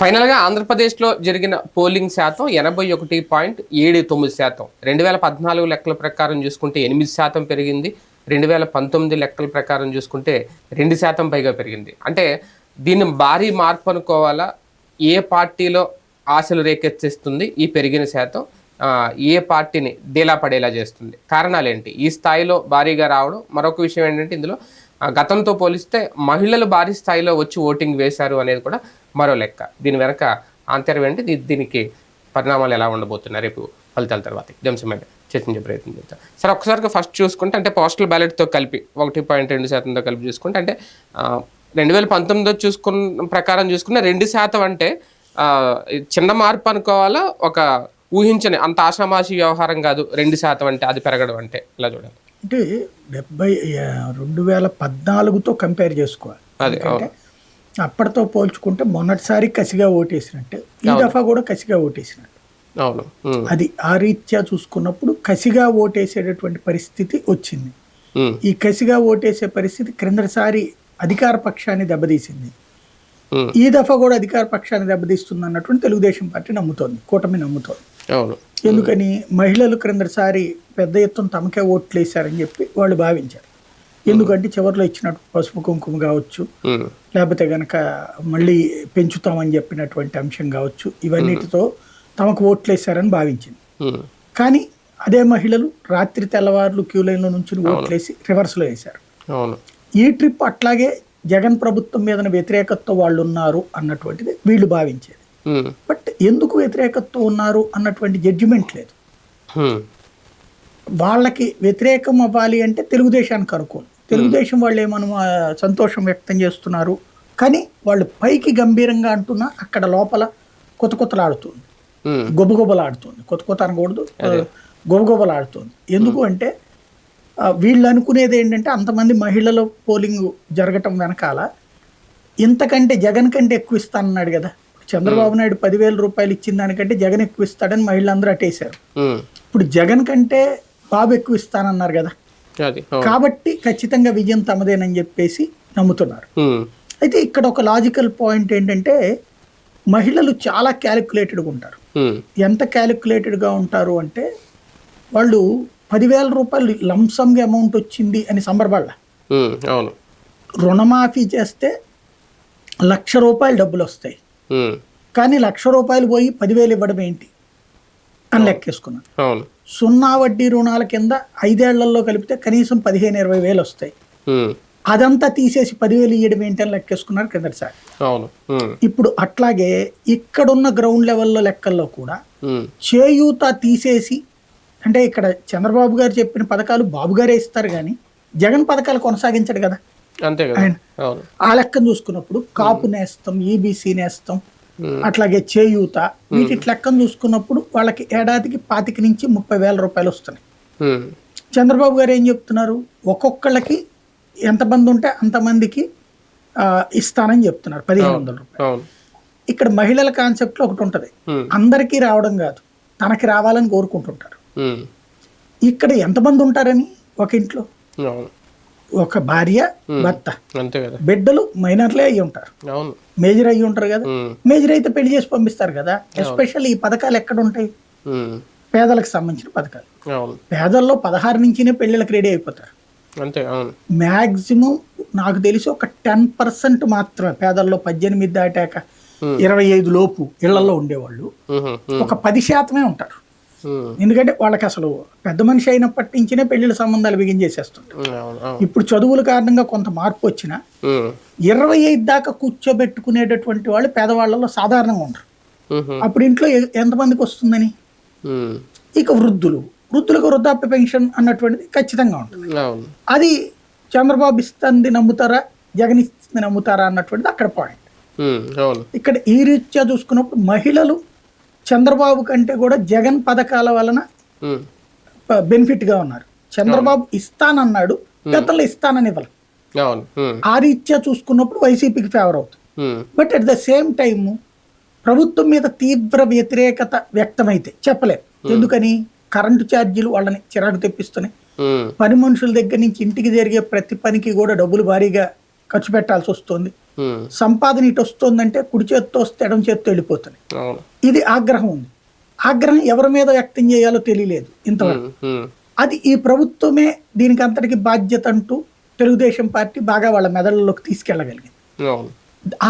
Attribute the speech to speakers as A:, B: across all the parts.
A: ఫైనల్గా ఆంధ్రప్రదేశ్లో జరిగిన పోలింగ్ శాతం ఎనభై ఒకటి పాయింట్ ఏడు తొమ్మిది శాతం. రెండు వేల పద్నాలుగు లెక్కల ప్రకారం చూసుకుంటే ఎనిమిది శాతం పెరిగింది. రెండు వేల పంతొమ్మిది లెక్కల ప్రకారం చూసుకుంటే రెండు శాతం పైగా పెరిగింది. అంటే దీన్ని భారీ మార్పు అనుకోవాలా? ఏ పార్టీలో ఆశలు రేకెత్తిస్తుంది ఈ పెరిగిన శాతం? ఏ పార్టీని డీలా పడేలా చేస్తుంది? కారణాలు ఏంటి ఈ స్థాయిలో భారీగా రావడం. మరొక విషయం ఏంటంటే ఇందులో గతంతో పోలిస్తే మహిళలు భారీ స్థాయిలో వచ్చి ఓటింగ్ వేశారు అనేది కూడా మరో లెక్క. దీని వెనక ఆంతర్యం ఏంటి? దీనికి పరిణామాలు ఎలా ఉండబోతున్నాయి? రేపు ఫలితాల తర్వాత ఇదంశమైన చర్చించే ప్రయత్నం చేద్దాం. సరే ఒకసారిగా ఫస్ట్ చూసుకుంటే అంటే పోస్టల్ బ్యాలెట్తో కలిపి ఒకటి పాయింట్ రెండు శాతంతో కలిపి చూసుకుంటే అంటే రెండు వేల పంతొమ్మిదిలో చూసుకున్న ప్రకారం చూసుకున్న రెండు శాతం అంటే చిన్న మార్పు అనుకోవాలా? ఒక ఊహించని అంత ఆషామాషి వ్యవహారం కాదు రెండు శాతం అంటే అది పెరగడం అంటే. ఇలా చూడాలి
B: అంటే డెబ్బై రెండు వేల పద్నాలుగుతో కంపేర్ చేసుకోవాలి. ఎందుకంటే అప్పటితో పోల్చుకుంటే మొన్నటిసారి కసిగా ఓటేసినట్టే ఈ దఫా కూడా కసిగా ఓటేసినట్టు.
A: అవును.
B: అది ఆ రీత్యా చూసుకున్నప్పుడు కసిగా ఓటేసేటటువంటి పరిస్థితి వచ్చింది. ఈ కసిగా ఓటేసే పరిస్థితి క్రిందటిసారి అధికార పక్షాన్ని దెబ్బతీసింది. ఈ దఫా కూడా అధికార పక్షాన్ని దెబ్బతీస్తుంది అన్నటువంటి తెలుగుదేశం పార్టీ నమ్ముతోంది కూటమి నమ్ముతోంది.
A: అవును.
B: ఎందుకని? మహిళలు క్రిందసారి పెద్ద ఎత్తున తమకే ఓట్లు వేశారని చెప్పి వాళ్ళు భావించారు. ఎందుకంటే చివరిలో ఇచ్చినట్టు పసుపు కుంకుమ కావచ్చు లేకపోతే గనక మళ్ళీ పెంచుతామని చెప్పినటువంటి అంశం కావచ్చు ఇవన్నిటితో తమకు ఓట్లు వేశారని భావించింది కానీ అదే మహిళలు రాత్రి తెల్లవారులు క్యూ లైన్లో నుంచి ఓట్లేసి రివర్స్లో వేశారు. ఈ ట్రిప్ అట్లాగే జగన్ ప్రభుత్వం మీద వ్యతిరేకతతో వాళ్ళు ఉన్నారు అన్నటువంటిది వీళ్ళు భావించేది
A: ఉమ్,
B: బట్ ఎందుకు వ్యతిరేకతతో ఉన్నారు అన్నటువంటి జడ్జిమెంట్ లేదు.
A: ఉమ్,
B: వాళ్ళకి వ్యతిరేకం అవ్వాలి అంటే తెలుగుదేశానికి అనుకూలం తెలుగుదేశం వాళ్ళు ఏమను ఆ, సంతోషం వ్యక్తం చేస్తున్నారు. కానీ వాళ్ళు పైకి గంభీరంగా అంటున్నా అక్కడ లోపల కొత్త కొత్తలాడుతుంది. గొబగొబలాడుతుంది. కొత్త కొత్త అనకూడదు. గొబగొబలాడుతుంది. ఎందుకు అంటే వీళ్ళు అనుకునేది ఏంటంటే అంతమంది మహిళల పోలింగ్ జరగటం వెనకాల ఇంతకంటే జగన్ కంటే ఎక్కువ ఇస్తానన్నాడు కదా. చంద్రబాబు నాయుడు పదివేల రూపాయలు ఇచ్చిన దానికంటే జగన్ ఎక్కువ ఇస్తాడని మహిళలందరూ అటేశారు. ఇప్పుడు జగన్ కంటే బాబు ఎక్కువ ఇస్తానన్నారు కదా. కాబట్టి ఖచ్చితంగా విజయం తమదేనని చెప్పేసి నమ్ముతున్నారు. అయితే ఇక్కడ ఒక లాజికల్ పాయింట్ ఏంటంటే మహిళలు చాలా క్యాలిక్యులేటెడ్గా ఉంటారు. ఎంత క్యాలిక్యులేటెడ్గా ఉంటారు అంటే వాళ్ళు పదివేల రూపాయలు లంసంగా అమౌంట్ వచ్చింది అని సంబరపడాల. రుణమాఫీ చేస్తే లక్ష రూపాయలు డబ్బులు వస్తాయి. కానీ లక్ష రూపాయలు పోయి పదివేలు ఇవ్వడం ఏంటి? అని లెక్కేసుకున్నాను. సున్నా వడ్డీ రుణాల కింద ఐదేళ్ళలో కలిపితే కనీసం పదిహేను ఇరవై వేలు వస్తాయి. అదంతా తీసేసి పదివేలు ఇవ్వడం ఏంటని లెక్కేసుకున్నారు కిందటిసారి ఇప్పుడు అట్లాగే ఇక్కడున్న గ్రౌండ్ లెవెల్లో లెక్కల్లో కూడా చేయూత తీసేసి అంటే ఇక్కడ చంద్రబాబు గారు చెప్పిన పథకాలు బాబు గారే ఇస్తారు కానీ జగన్ పథకాలు కొనసాగించడు కదా.
A: అంతే కదా.
B: ఆ లెక్కను చూసుకున్నప్పుడు కాపు నేస్తం ఈబీసీ నేస్తం అట్లాగే చేయూత వీటి లెక్కను చూసుకున్నప్పుడు వాళ్ళకి ఏడాదికి పాతిక నుంచి ముప్పై వేల రూపాయలు వస్తున్నాయి. చంద్రబాబు గారు ఏం చెప్తున్నారు? ఒక్కొక్కళ్ళకి ఎంతమంది ఉంటే అంతమందికి ఆ, ఇస్తానని చెప్తున్నారు. పదిహేను వందల రూపాయలు. ఇక్కడ మహిళల కాన్సెప్ట్లో ఒకటి ఉంటుంది. అందరికీ రావడం కాదు. తనకి రావాలని కోరుకుంటుంటారు. ఇక్కడ ఎంతమంది ఉంటారని? ఒక ఇంట్లో. ఒక భార్య భర్త. బిడ్డలు మైనర్లే అయ్యి ఉంటారు. మేజర్ అయ్యి ఉంటారు కదా. మేజర్ అయితే పెళ్ళి చేసి పంపిస్తారు కదా. ఎస్పెషల్ ఈ పథకాలు ఎక్కడ ఉంటాయి? పేదలకు సంబంధించిన పథకాలు. పేదల్లో పదహారు నుంచినే పెళ్ళిళ్ళకి రెడీ అయిపోతారు.
A: అంతే
B: మ్యాక్సిమం నాకు తెలిసి ఒక టెన్ పర్సెంట్ మాత్రమే పేదల్లో పద్దెనిమిది దాటాక ఇరవై ఐదు లోపు ఇళ్ళలో ఉండేవాళ్ళు ఒక పది శాతమే ఉంటారు. ఎందుకంటే వాళ్ళకి అసలు పెద్ద మనిషి అయినప్పటి నుంచినే పెళ్ళిళ్ళ సంబంధాలు బిగించేసేస్తుంటారు ఇప్పుడు చదువుల కారణంగా కొంత మార్పు వచ్చినా ఇరవై ఐదు దాకా కూర్చోబెట్టుకునేటటువంటి వాళ్ళు పేదవాళ్ళలో సాధారణంగా ఉండరు.
A: ఉహు,
B: అప్పుడు ఇంట్లో ఎంతమందికి వస్తుందని? ఇక వృద్ధులు. వృద్ధులకు వృద్ధాప్య పెన్షన్ అన్నటువంటిది ఖచ్చితంగా ఉంటుంది. అది చంద్రబాబు ఇస్తుంది నమ్ముతారా? జగన్ ఇస్తుంది నమ్ముతారా అన్నటువంటిది అక్కడ పాయింట్. ఇక్కడ ఈ రీత్యా చూసుకున్నప్పుడు మహిళలు చంద్రబాబు కంటే కూడా జగన్ పథకాల వలన బెనిఫిట్గా ఉన్నారు. చంద్రబాబు ఇస్తానన్నాడు గతంలో ఇస్తానని ఇవ్వాలి ఆ రీత్యా చూసుకున్నప్పుడు వైసీపీకి ఫేవర్ అవుతుంది. But at the same time ప్రభుత్వం మీద తీవ్ర వ్యతిరేకత వ్యక్తమైతే చెప్పలేం. ఎందుకని? కరెంటు ఛార్జీలు వాళ్ళని చిరాకు తెప్పిస్తున్నాయి. పని మనుషుల దగ్గర నుంచి ఇంటికి జరిగే ప్రతి పనికి కూడా డబ్బులు భారీగా ఖర్చు పెట్టాల్సి వస్తుంది. సంపాదన ఇటు వస్తుందంటే కుడి చేత్తో వస్తే ఎడం చేత్తో వెళ్ళిపోతుంది ఇది ఆగ్రహం ఉంది. ఆగ్రహం ఎవరి మీద వ్యక్తం చేయాలో తెలియలేదు ఇంతవరకు. అది ఈ ప్రభుత్వమే దీనికి అంతటికి బాధ్యత అంటూ తెలుగుదేశం పార్టీ బాగా వాళ్ళ మెదళ్ళలోకి తీసుకెళ్ళగలిగింది.
A: అవును.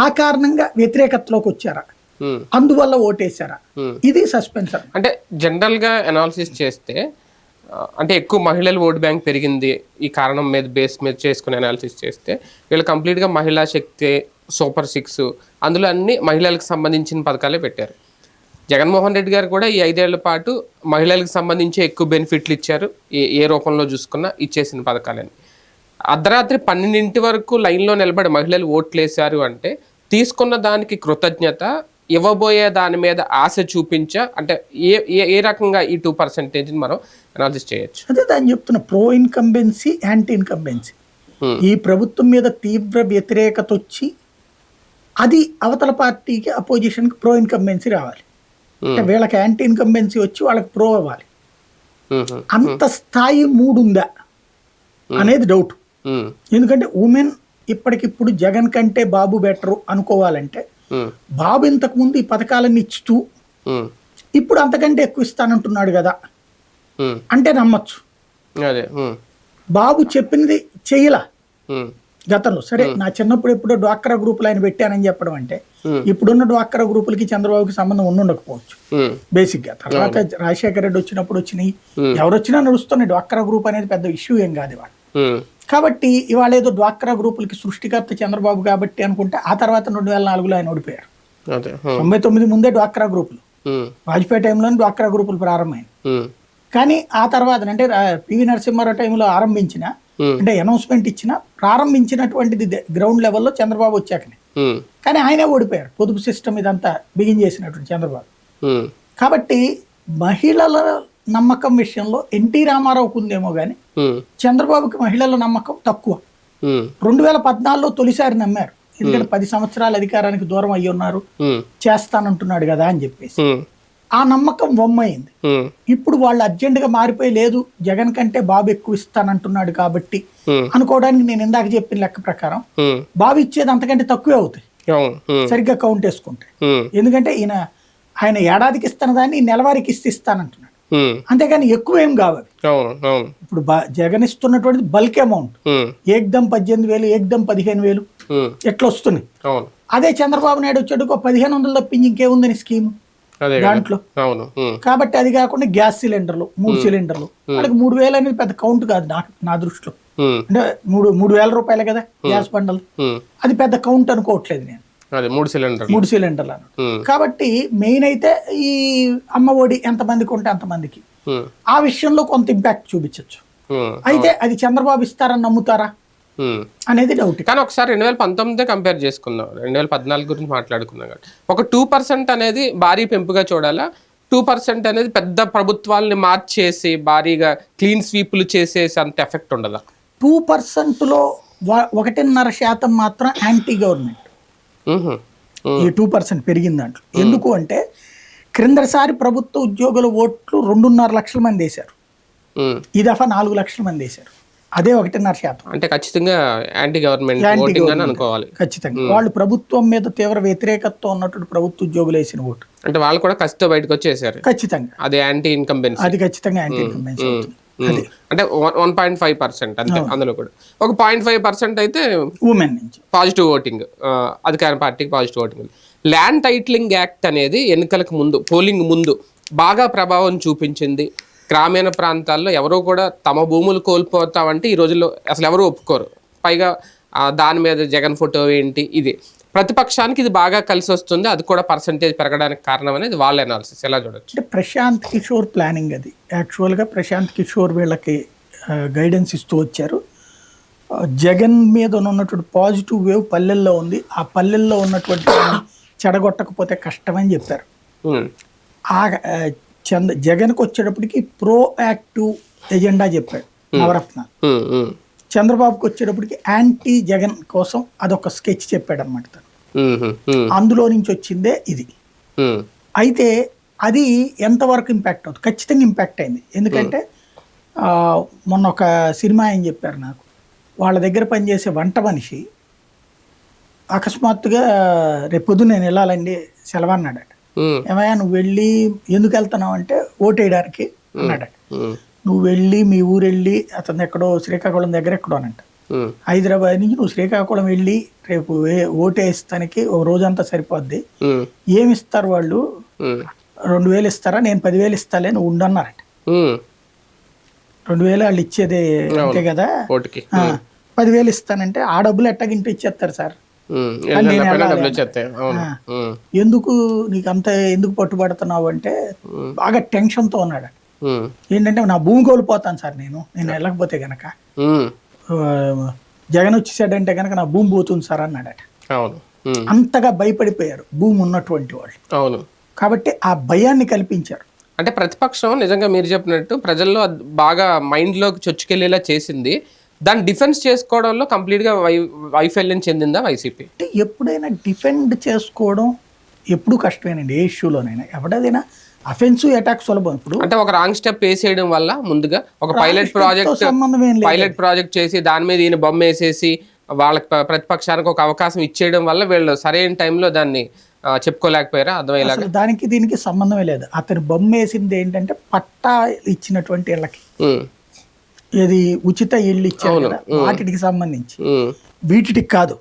B: ఆ కారణంగా వ్యతిరేకతలోకి వచ్చారా? అందువల్ల ఓటేశారా. ఇది సస్పెన్షన్.
A: అంటే జనరల్గా అనాలిసిస్ చేస్తే అంటే ఎక్కువ మహిళల ఓట్ బ్యాంక్ పెరిగింది ఈ కారణం మీద బేస్ మీద చేసుకుని అనాలిసిస్ చేస్తే వీళ్ళు కంప్లీట్గా మహిళా శక్తి సూపర్ సిక్స్ అందులో అన్ని మహిళలకు సంబంధించిన పథకాలే పెట్టారు. జగన్మోహన్ రెడ్డి గారు కూడా ఈ ఐదేళ్ళ పాటు మహిళలకు సంబంధించి ఎక్కువ బెనిఫిట్లు ఇచ్చారు ఏ ఏ రూపంలో చూసుకున్నా ఇచ్చేసిన పథకాలని. అర్ధరాత్రి పన్నెండింటి వరకు లైన్లో నిలబడి మహిళలు ఓట్లు వేశారు అంటే తీసుకున్న దానికి కృతజ్ఞత ఇవ్వబోయే దాని మీద ఆశ చూపించ అంటే ఏ ఏ ఏ రకంగా ఈ టూ పర్సెంటేజ్ని మనం అనాలిసిస్ చేయొచ్చు.
B: అదే దాన్ని చెప్తున్న ప్రో ఇన్కంబెన్సీ యాంటీ ఇన్కంబెన్సీ. ఈ ప్రభుత్వం మీద తీవ్ర వ్యతిరేకత వచ్చి అది అవతల పార్టీకి అపోజిషన్కి ప్రో ఇన్కంబెన్సీ రావాలి. అంటే వీళ్ళకి యాంటీ ఇన్కంబెన్సీ వచ్చి వాళ్ళకి ప్రో అవ్వాలి. అంత స్థాయి మూడు ఉందా అనేది డౌట్. ఎందుకంటే ఉమెన్ ఇప్పటికిప్పుడు జగన్ కంటే బాబు బెటరు అనుకోవాలంటే బాబు ఇంతకు ముందు ఈ పథకాలన్నీ ఇస్తూ
A: ఉమ్,
B: ఇప్పుడు అంతకంటే ఎక్కువ ఇస్తానంటున్నాడు కదా. అంటే నమ్మచ్చు. బాబు చెప్పింది చెయ్యలా. గతంలో. సరే నా చిన్నప్పుడు ఎప్పుడో డ్వాక్రా గ్రూపులు ఆయన పెట్టానని చెప్పడం అంటే. ఇప్పుడున్న డ్వాక్రా గ్రూపులకి చంద్రబాబుకి సంబంధం ఉండుండకపోవచ్చు.
A: ఉమ్,
B: బేసిక్గా తర్వాత రాజశేఖర రెడ్డి వచ్చినప్పుడు వచ్చినాయి. ఎవరు వచ్చినా నడుస్తున్నాయి. డ్వాక్రా గ్రూప్ అనేది పెద్ద ఇష్యూ ఏం కాదు ఇవాళ. కాబట్టి ఇవాళ ఏదో డ్వాక్రా గ్రూపులకి సృష్టికర్త చంద్రబాబు కాబట్టి అనుకుంటే ఆ తర్వాత రెండు వేల నాలుగులో ఆయన ఓడిపోయారు. తొంభై తొమ్మిది ముందే డ్వాక్రా గ్రూపులు. వాజ్పేయి టైంలోనే డ్వాక్రా గ్రూపులు ప్రారంభమైంది కానీ ఆ తర్వాత అంటే పివి నరసింహారావు టైంలో ఆరంభించిన అంటే అనౌన్స్మెంట్ ఇచ్చిన ప్రారంభించినటువంటిది గ్రౌండ్ లెవెల్లో చంద్రబాబు వచ్చాకనే. కానీ ఆయనే ఓడిపోయారు. పొదుపు సిస్టమ్ ఇదంతా బిగిన్ చేసినటువంటి చంద్రబాబు. కాబట్టి మహిళల నమ్మకం విషయంలో ఎన్టీ రామారావుకు ఉందేమో కానీ చంద్రబాబుకి మహిళల నమ్మకం తక్కువ. రెండు వేల పద్నాలుగులో తొలిసారి నమ్మారు. ఎందుకంటే పది సంవత్సరాల అధికారానికి దూరం అయ్యి ఉన్నారు చేస్తానంటున్నాడు కదా అని చెప్పేసి. ఆ నమ్మకం వమ్మైంది. ఇప్పుడు వాళ్ళు అర్జెంటుగా మారిపోయి లేదు జగన్ కంటే బాబు ఎక్కువ ఇస్తానంటున్నాడు కాబట్టి అనుకోవడానికి నేను ఇందాక చెప్పిన లెక్క ప్రకారం బాబు ఇచ్చేది అంతకంటే తక్కువే అవుతాయి. సరిగ్గా కౌంట్ వేసుకుంటే. ఎందుకంటే ఈయన ఆయన ఏడాదికి ఇస్తున్న దాన్ని నెలవారికి ఇస్తే ఇస్తానంటున్నాడు. అంతేగాని ఎక్కువ ఏం కావాలి ఇప్పుడు జగన్ ఇస్తున్నటువంటిది బల్క్ అమౌంట్. ఏకదం పద్దెనిమిది వేలు ఏకదం పదిహేను వేలు ఎట్లా వస్తున్నాయి అదే చంద్రబాబు నాయుడు వచ్చాడు పదిహేను వందలు తప్పించి ఇంకేముందని స్కీమ్? దాంట్లో.
A: అవును.
B: కాబట్టి అది కాకుండా గ్యాస్ సిలిండర్లు మూడు సిలిండర్లు. వాళ్ళకి మూడు వేలు అనేది పెద్ద కౌంట్ కాదు నాకు నా దృష్టిలో. అంటే మూడు మూడు వేల రూపాయలే కదా గ్యాస్ బండలు. అది పెద్ద కౌంట్ అనుకోవట్లేదు నేను.
A: మూడు సిలిండర్
B: మూడు సిలిండర్లు అన్నట్టు.
A: ఉమ్,
B: కాబట్టి మెయిన్ అయితే ఈ అమ్మ ఒడి ఎంతమందికి ఉంటే అంతమందికి
A: ఉమ్,
B: ఆ విషయంలో కొంత ఇంపాక్ట్ చూపించవచ్చు అయితే అది చంద్రబాబు ఇస్తారని నమ్ముతారా. అనేది డౌట్
A: కానీ ఒకసారి రెండు వేల పంతొమ్మిదే కంపేర్ చేసుకుందాం. రెండు వేల పద్నాలుగు గురించి మాట్లాడుకుందాం కాబట్టి. ఒక టూ పర్సెంట్ అనేది భారీ పెంపుగా చూడాలా? టూ పర్సెంట్ అనేది పెద్ద ప్రభుత్వాలని మార్చేసి భారీగా క్లీన్ స్వీపులు చేసేసి అంత ఎఫెక్ట్ ఉండదా?
B: టూ పర్సెంట్లో ఒకటిన్నర శాతం మాత్రం యాంటీ గవర్నమెంట్ ఈ టూ పర్సెంట్ పెరిగిన దాంట్లో. ఎందుకు అంటే క్రిందసారి ప్రభుత్వ ఉద్యోగుల ఓట్లు రెండున్నర లక్షల మంది వేశారు. ఈ దఫా నాలుగు లక్షల మంది వేశారు. అదే ఒకటిన్నర శాతం.
A: అంటే ఖచ్చితంగా యాంటీ గవర్నమెంట్ ఓటింగ్ అని. అనుకోవాలి.
B: ఖచ్చితంగా. వాళ్ళు ప్రభుత్వం మీద తీవ్ర వ్యతిరేకతతో ఉన్నటువంటి ప్రభుత్వ ఉద్యోగులు వేసిన ఓటు.
A: అంటే వాళ్ళు కూడా కష్టం బయటకు వచ్చేసారు.
B: ఖచ్చితంగా.
A: అది యాంటీ ఇన్కంబెన్స్
B: అది ఖచ్చితంగా యాంటీ ఇన్కంబెన్సీ అవుతుంది అది.
A: అంటే వన్ పాయింట్ ఫైవ్ పర్సెంట్ అంతే అందులో కూడా. ఒక పాయింట్ ఫైవ్ పర్సెంట్ అయితే
B: ఉమెన్ నుంచి.
A: పాజిటివ్ ఓటింగ్ అధికార పార్టీకి positive voting land titling act అనేది ఎన్నికలకు ముందు పోలింగ్ ముందు బాగా ప్రభావం చూపించింది. గ్రామీణ ప్రాంతాల్లో ఎవరో కూడా తమ భూములు కోల్పోతామంటే ఈ రోజుల్లో అసలు ఎవరు ఒప్పుకోరు. పైగా దాని మీద జగన్ ఫోటో ఏంటి ఇది. ప్రతిపక్షానికి ఇది బాగా కలిసి వస్తుంది అది కూడా పర్సంటేజ్ పెరగడానికి కారణం అనేది వాళ్ళ అనాలిసిస్ ఎలా చూడొచ్చు?
B: అంటే ప్రశాంత్ కిషోర్ ప్లానింగ్ అది. యాక్చువల్గా ప్రశాంత్ కిషోర్ వీళ్ళకి గైడెన్స్ ఇస్తూ వచ్చారు. జగన్ మీద ఉన్నటువంటి పాజిటివ్ వేవ్ పల్లెల్లో ఉంది. ఆ పల్లెల్లో ఉన్నటువంటి చెడగొట్టకపోతే కష్టమని చెప్పారు. ఆ ఆ, చంద జగన్కి వచ్చేటప్పటికి ప్రో యాక్టివ్ ఎజెండా చెప్పాడు నవరత్న. చంద్రబాబుకి వచ్చేటప్పటికి యాంటీ జగన్ కోసం అదొక స్కెచ్ చెప్పాడు అనమాట తను అందులో నుంచి వచ్చిందే ఇది. అయితే అది ఎంతవరకు ఇంపాక్ట్ అవుతుంది? ఖచ్చితంగా ఇంపాక్ట్ అయింది. ఎందుకంటే మొన్న ఒక సినిమా ఏం చెప్పారు నాకు. వాళ్ళ దగ్గర పనిచేసే వంట మనిషి అకస్మాత్తుగా రేపు పొద్దున్న నేను వెళ్ళాలండి సెలవు అన్నాడట. ఏమయ్యా నువ్వు వెళ్ళి ఎందుకు వెళ్తున్నావు అంటే ఓటేయడానికి అన్నాడట.
A: ఉమ్,
B: నువ్వు వెళ్ళి మీ ఊరు వెళ్ళి అతను ఎక్కడో శ్రీకాకుళం దగ్గర ఎక్కడో అనంట.
A: ఉమ్,
B: హైదరాబాద్ నుంచి నువ్వు శ్రీకాకుళం వెళ్ళి రేపు ఓటేస్తానికి ఒక రోజంతా సరిపోద్ది. ఏమి ఇస్తారు వాళ్ళు? రెండు వేలు ఇస్తారా? నేను పదివేలు ఇస్తాలే నువ్వు ఉండన్నారట. రెండు వేలు వాళ్ళు ఇచ్చేది అంతే కదా? పదివేలు ఇస్తానంటే ఆ డబ్బులు ఎట్టగింటి ఇచ్చేస్తారు సార్? ఎందుకు నీకు అంత ఎందుకు పట్టుబడుతున్నావు అంటే బాగా టెన్షన్తో ఉన్నాడు.
A: ఉమ్,
B: ఏంటంటే నా భూమి కోల్పోతాను సార్ నేను. నేను వెళ్ళకపోతే గనక. జగన్ వచ్చేసాడంటే గనక నా భూమి పోతుంది సార్ అన్నాడట. అంతగా భయపడిపోయారు భూమి ఉన్నటువంటి వాళ్ళు.
A: అవును.
B: కాబట్టి ఆ భయాన్ని కల్పించారు.
A: అంటే ప్రతిపక్షం నిజంగా మీరు చెప్పినట్టు ప్రజల్లో బాగా మైండ్లోకి చొచ్చుకెళ్ళేలా చేసింది. దాన్ని డిఫెన్స్ చేసుకోవడంలో కంప్లీట్గా వై వైఫల్యం చెందిందా వైసీపీ?
B: అంటే ఎప్పుడైనా డిఫెండ్ చేసుకోవడం ఎప్పుడు కష్టమేనండి ఏ ఇష్యూలోనైనా ఎవడదైనా అఫెన్సివ్ అటాక్ సులభం. ఇప్పుడు
A: అంటే ఒక రాంగ్ స్టెప్ వేసేయడం వల్ల ముందుగా ఒక పైలట్ ప్రాజెక్ట్ పైలట్ ప్రాజెక్ట్ చేసి దాని మీద ఈయన బొమ్మ వేసేసి వాళ్ళకి ప్ర- ప్రతిపక్షానికి ఒక అవకాశం ఇచ్చేయడం వల్ల వీళ్ళు సరైన టైంలో దాన్ని చెప్పుకోలేకపోయారా? అర్థమయ్యేలాగా?
B: అసలు దానికి దీనికి సంబంధమే లేదు. అతను బొమ్మ వేసింది ఏంటంటే పట్టా ఇచ్చినటువంటి ఇళ్ళకి.
A: ఉమ్,
B: ఏది ఉచిత ఇళ్ళు ఇచ్చారు కదా? వాటికి సంబంధించి. వీటికి కాదు.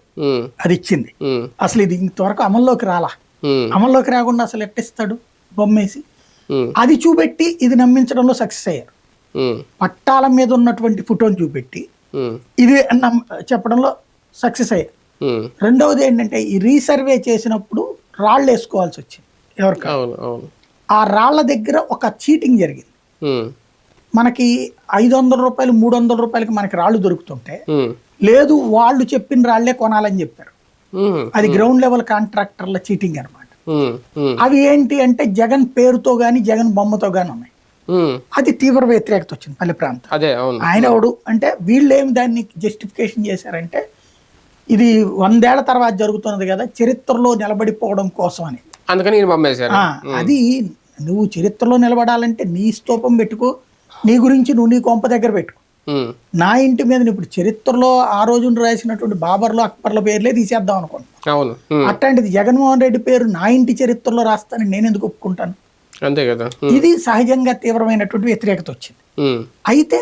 B: అది ఇచ్చింది. అసలు ఇది ఇంతవరకు అమల్లోకి రాలా? అమల్లోకి రాకుండా అసలు ఎట్టిస్తాడు బొమ్మేసి. అది చూపెట్టి ఇది నమ్మించడంలో సక్సెస్ అయ్యారు. పట్టాల మీద ఉన్నటువంటి ఫోటోని చూపెట్టి ఇది చెప్పడంలో సక్సెస్ అయ్యారు. రెండవది ఏంటంటే ఈ రీసర్వే చేసినప్పుడు రాళ్ళు వేసుకోవాల్సి వచ్చింది ఎవరికి ఆ రాళ్ళ దగ్గర ఒక చీటింగ్ జరిగింది. మనకి ఐదు వందల రూపాయలు మూడు వందల రూపాయలకి మనకి రాళ్ళు దొరుకుతుంటే లేదు వాళ్ళు చెప్పిన రాళ్ళే కొనాలని చెప్పారు. అది గ్రౌండ్ లెవెల్ కాంట్రాక్టర్ల చీటింగ్ అనమాట అవి ఏంటి అంటే జగన్ పేరుతో గాని జగన్ బొమ్మతో గాని ఉన్నాయి. అది తీవ్ర వ్యతిరేకత వచ్చింది పల్లె ప్రాంతం ఆయన ఎవడు అంటే వీళ్ళు ఏం దాన్ని జస్టిఫికేషన్ చేశారంటే ఇది వందేళ్ళ తర్వాత జరుగుతున్నది కదా చరిత్రలో నిలబడిపోవడం కోసం అని
A: అందుకని
B: అది నువ్వు చరిత్రలో నిలబడాలంటే నీ స్తూపం పెట్టుకో నీ గురించి నువ్వు నీ కొంప దగ్గర పెట్టుకో నా ఇంటి మీద ఇప్పుడు చరిత్రలో ఆ రోజున రాసినటువంటి బాబర్లు అక్బర్ల పేర్లే తీసేద్దాం అనుకుంటున్నాను
A: అవును. ఉమ్,
B: అట్లాంటిది జగన్మోహన్ రెడ్డి పేరు నా ఇంటి చరిత్రలో రాస్తానని నేను ఎందుకు ఒప్పుకుంటాను?
A: అంతే కదా.
B: ఇది సహజంగా తీవ్రమైనటువంటి వ్యతిరేకత వచ్చింది. అయితే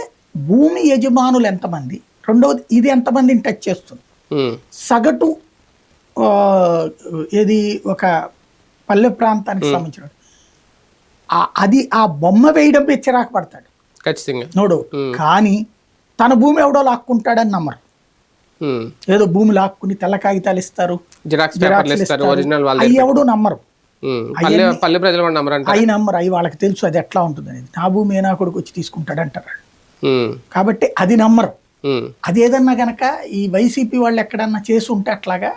B: భూమి యజమానులు ఎంతమంది? రెండవది ఇది ఎంతమందిని టచ్ చేస్తుంది? సగటు ఏది ఒక పల్లె ప్రాంతానికి సంబంధించిన అది ఆ బొమ్మ వేయడం చిరాకు పడతాడు.
A: ఖచ్చితంగా.
B: No doubt. కానీ తన భూమి ఎవడో లాక్కుంటాడని నమ్మరు. ఏదో భూమి లాక్కుని తెల్ల కాగితాలు ఇస్తారు. అవి ఎవడు నమ్మరు.
A: పల్లె ప్రజలు
B: అవి నమ్మరు. అవి వాళ్ళకి తెలుసు అది ఎట్లా ఉంటుంది అనేది. నా భూమి నా కొడుకు వచ్చి తీసుకుంటాడు అంటారు కాబట్టి అది నమ్మరు.
A: ఉమ్,
B: అది ఏదన్నా గనక ఈ వైసీపీ వాళ్ళు ఎక్కడన్నా చేసి ఉంటే అట్లాగా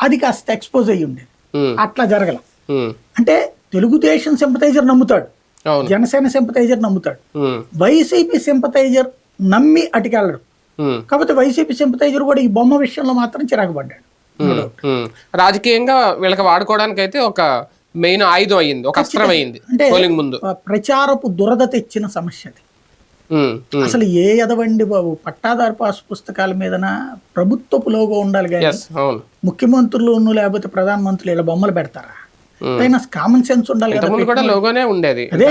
B: అది కాస్త ఎక్స్పోజ్ అయ్యి ఉండేది. అట్లా జరగల. అంటే తెలుగుదేశం సింపతైజర్ నమ్ముతాడు. జనసేన సింపతైజర్ నమ్ముతాడు. వైసీపీ సింపతైజర్ నమ్మి అటుకెళ్ళడు. కాకపోతే వైసీపీ సింపతైజర్ కూడా ఈ బొమ్మ విషయంలో మాత్రం చిరాకు పడ్డాడు.
A: రాజకీయంగా వీళ్ళకి వాడుకోవడానికి అయితే ఒక మెయిన్ ఆయుధం అయ్యింది ఒక అస్త్రం అయ్యింది
B: అంటే
A: ముందు.
B: ప్రచారపు దురద తెచ్చిన సమస్య అది. అసలు ఏ ఎదవండి బాబు? పట్టాదారు పాస్ పుస్తకాల మీదన ప్రభుత్వపు లోగో ఉండాలి కానీ ముఖ్యమంత్రులు లేకపోతే ప్రధానమంత్రులు ఇలా బొమ్మలు పెడతారా. అయినా కామన్ సెన్స్ ఉండాలి కదా
A: కూడా లోగోనే ఉండేది
B: అదే.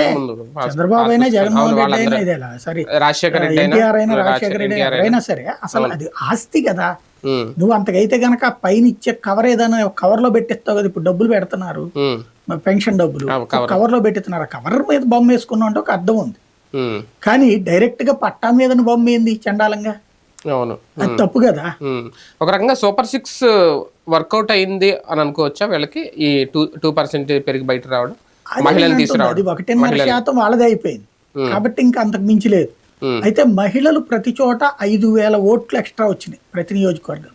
B: చంద్రబాబు అయినా జగన్మోహన్ రెడ్డి. అయినా ఇదేలా సరే.
A: రాజశేఖర రెడ్డి అయినా
B: ఎన్టీఆర్ అయినా రాజశేఖర రెడ్డి ఎవరైనా సరే అసలు అది ఆస్తి కదా.
A: ఉమ్,
B: నువ్వు అంతకైతే గనక పైన ఇచ్చే కవర్ ఏదైనా కవర్లో పెట్టిస్తావు కదా ఇప్పుడు డబ్బులు పెడుతున్నారు.
A: ఉమ్,
B: పెన్షన్ డబ్బులు. కవర్లో పెట్టిస్తున్నారు. కవర్ మీద బొమ్మ వేసుకున్నావు అంటే ఒక అర్థం ఉంది. కానీ డైరెక్ట్గా పట్టా మీద బొమ్మ ఏంది చండాలంగా?
A: అవును.
B: అది తప్పు కదా.
A: ఒక రకంగా సూపర్ సిక్స్ వర్కౌట్ అయింది అని అనుకోవచ్చా వీళ్ళకి? ఈ టూ టూ పర్సెంట్ పెరిగి బయట రావడం? మహిళలు తీసుకురావడం.
B: ఒకటిన్నర శాతం వాళ్ళదే అయిపోయింది. కాబట్టి ఇంకా అంతకు మించి లేదు. అయితే మహిళలు ప్రతి చోట ఐదు వేల ఓట్లు ఎక్స్ట్రా వచ్చినాయి ప్రతి నియోజకవర్గంలో.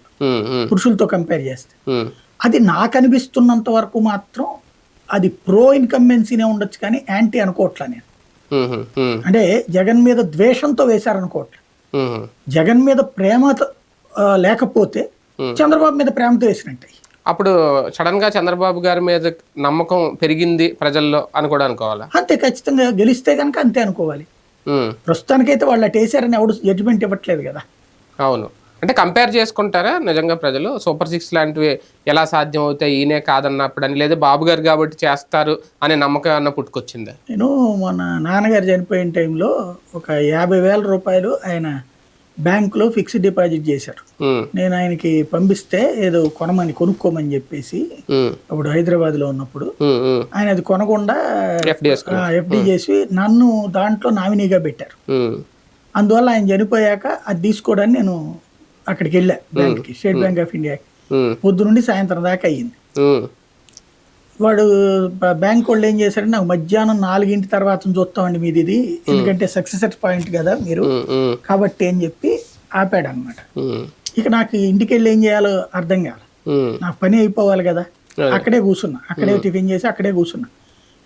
B: పురుషులతో కంపేర్ చేస్తే. అది నాకు అనిపిస్తున్నంత వరకు మాత్రం అది ప్రో ఇన్కంబెన్సీనే ఉండొచ్చు కానీ యాంటీ అనుకోవట్లా నేను. అంటే జగన్ మీద ద్వేషంతో వేశారనుకోవట్లే. జగన్ మీద ప్రేమ లేకపోతే చంద్రబాబు మీద ప్రేమతో వేసినట్టే.
A: అప్పుడు సడన్గా చంద్రబాబు గారి మీద నమ్మకం పెరిగింది ప్రజల్లో అని కూడా అనుకోవాలా?
B: అంతే ఖచ్చితంగా గెలిస్తే కనుక అంతే అనుకోవాలి. ప్రస్తుతానికైతే వాళ్ళు అటు వేసారని ఎవడు జడ్జిమెంట్ ఇవ్వట్లేదు కదా.
A: అవును. అంటే కంపేర్ చేసుకుంటారా నిజంగా ప్రజలు? సూపర్ సిక్స్ లాంటివి ఎలా సాధ్యం అవుతాయి ఈయనే కాదన్నప్పుడు అని లేదా బాబు గారు కాబట్టి చేస్తారు అనే నమ్మకం అన్న పుట్టుకొచ్చిందా?
B: నేను మన నాన్నగారు చనిపోయిన టైంలో ఒక యాభై వేల రూపాయలు ఆయన బ్యాంకులో ఫిక్స్డ్ డిపాజిట్ చేశారు. నేను ఆయనకి పంపిస్తే ఏదో కొనమని కొనుక్కోమని చెప్పేసి అప్పుడు హైదరాబాద్లో ఉన్నప్పుడు
A: ఉమ్, ఉమ్.
B: ఆయన అది కొనకుండా. ఎఫ్డి చేసి నన్ను దాంట్లో నామినీగా పెట్టారు. అందువల్ల ఆయన చనిపోయాక అది తీసుకోవడానికి నేను అక్కడికి వెళ్ళా బ్యాంక్కి స్టేట్ బ్యాంక్ ఆఫ్ ఇండియా పొద్దు నుండి సాయంత్రం దాకా అయ్యింది. వాడు బ్యాంక్ వాళ్ళు ఏం చేశారంటే నాకు మధ్యాహ్నం నాలుగింటి తర్వాత చూస్తామండి మీది ఇది. ఎందుకంటే సక్సెస్ పాయింట్ కదా మీరు. కాబట్టి అని చెప్పి ఆపాడు అనమాట ఇక నాకు ఇంటికి వెళ్ళి ఏం చేయాలో అర్థం కాదు నాకు పని అయిపోవాలి కదా. అక్కడే కూర్చున్నా. అక్కడే టిఫిన్ చేసి అక్కడే కూర్చున్నా.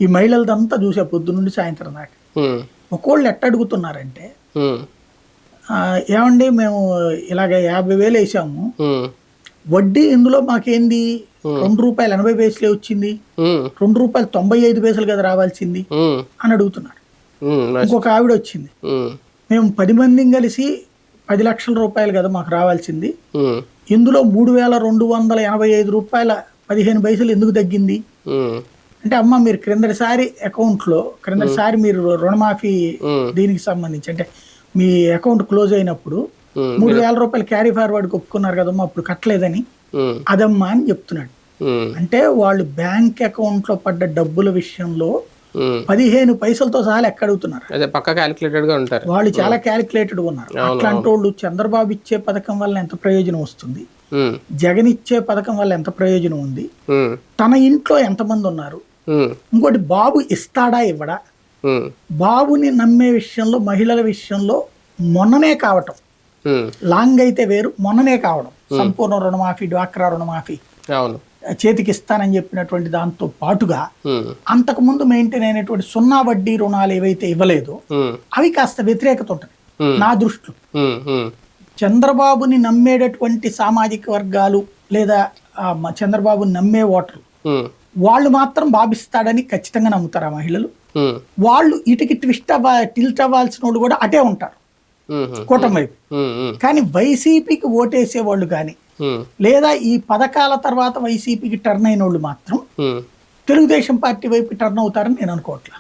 B: ఈ మహిళలదంతా చూసా పొద్దు నుండి సాయంత్రం దాకా.
A: ఉమ్,
B: ఒక్కోళ్ళు ఎట్ట అడుగుతున్నారంటే
A: ఉమ్,
B: "ఆ, ఏమండి మేము ఇలాగ యాభై వేలు వేసాము. వడ్డీ ఇందులో మాకేంది? రెండు రూపాయలు ఎనభై పైసలే వచ్చింది. రెండు రూపాయలు తొంభై ఐదు పైసలు కదా రావాల్సింది అని
A: nice.
B: ఇంకొక ఆవిడ వచ్చింది. మేము పది మందిని కలిసి పది లక్షల రూపాయలు కదా మాకు రావాల్సింది. ఇందులో మూడు వేల రెండు వందల ఎనభై ఐదు రూపాయల పదిహేను పైసలు ఎందుకు తగ్గింది? అంటే అమ్మ మీరు క్రిందటిసారి అకౌంట్లో క్రిందటిసారి మీరు రుణమాఫీ దీనికి సంబంధించి అంటే మీ అకౌంట్ క్లోజ్ అయినప్పుడు మూడు వేల రూపాయలు క్యారీ ఫార్వర్డ్కి ఒప్పుకున్నారు కదమ్మా అప్పుడు కట్టలేదని. అదమ్మా అని చెప్తున్నాడు. అంటే వాళ్ళు బ్యాంక్ అకౌంట్లో పడ్డ డబ్బుల విషయంలో. పదిహేను పైసలతో సహా లెక్క అడుగుతున్నారు.
A: అదే పక్క క్యాలిక్యులేటెడ్గా ఉంటారు.
B: వాళ్ళు చాలా క్యాలిక్యులేటెడ్ ఉన్నారు. అట్లాంటి వాళ్ళు చంద్రబాబు ఇచ్చే పథకం వల్ల ఎంత ప్రయోజనం వస్తుంది? జగన్ ఇచ్చే పథకం వల్ల ఎంత ప్రయోజనం ఉంది? తన ఇంట్లో ఎంతమంది ఉన్నారు? ఇంకోటి బాబు ఇస్తాడా ఇవ్వడా? బాబుని నమ్మే విషయంలో మహిళల విషయంలో మొన్ననే కావటం.
A: ఉమ్,
B: లాంగ్ అయితే వేరు మొన్ననే కావడం. సంపూర్ణ రుణమాఫీ డ్వాక్రా రుణమాఫీ. చేతికి ఇస్తానని చెప్పినటువంటి దాంతో పాటుగా
A: ఉమ్,
B: అంతకుముందు మెయింటైన్ అయినటువంటి సున్నా వడ్డీ రుణాలు ఏవైతే ఇవ్వలేదో అవి కాస్త వ్యతిరేకత ఉంటుంది.
A: Hmm.
B: నా దృష్టిలో. చంద్రబాబుని నమ్మేటటువంటి సామాజిక వర్గాలు లేదా చంద్రబాబుని నమ్మే ఓటర్లు వాళ్ళు మాత్రం బాబిస్తాడని ఖచ్చితంగా నమ్ముతారు ఆ మహిళలు. వాళ్ళు ఇటుకి ట్విస్ట్ అవ్వ టిల్ట్ అవ్వాల్సిన వాళ్ళు కూడా అటే ఉంటారు. కూటమి వైపు. కానీ వైసీపీకి ఓటేసే వాళ్ళు కానీ లేదా ఈ పథకాల తర్వాత వైసీపీకి టర్న్ అయిన వాళ్ళు మాత్రం. తెలుగుదేశం పార్టీ వైపు టర్న్ అవుతారని నేను అనుకోవట్లా.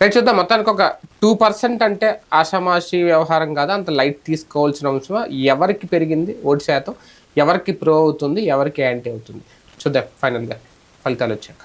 A: రైట్ చూద్దాం మొత్తానికి ఒక టూ పర్సెంట్ అంటే ఆషామాషి వ్యవహారం కాదు? అంత లైట్ తీసుకోవాల్సిన అంశం ఎవరికి పెరిగింది ఓటు శాతం? ఎవరికి ప్రో అవుతుంది? ఎవరికి యాంటీ అవుతుంది? చూద్దాం ఫైనల్గా ఫలితాలు వచ్చాక.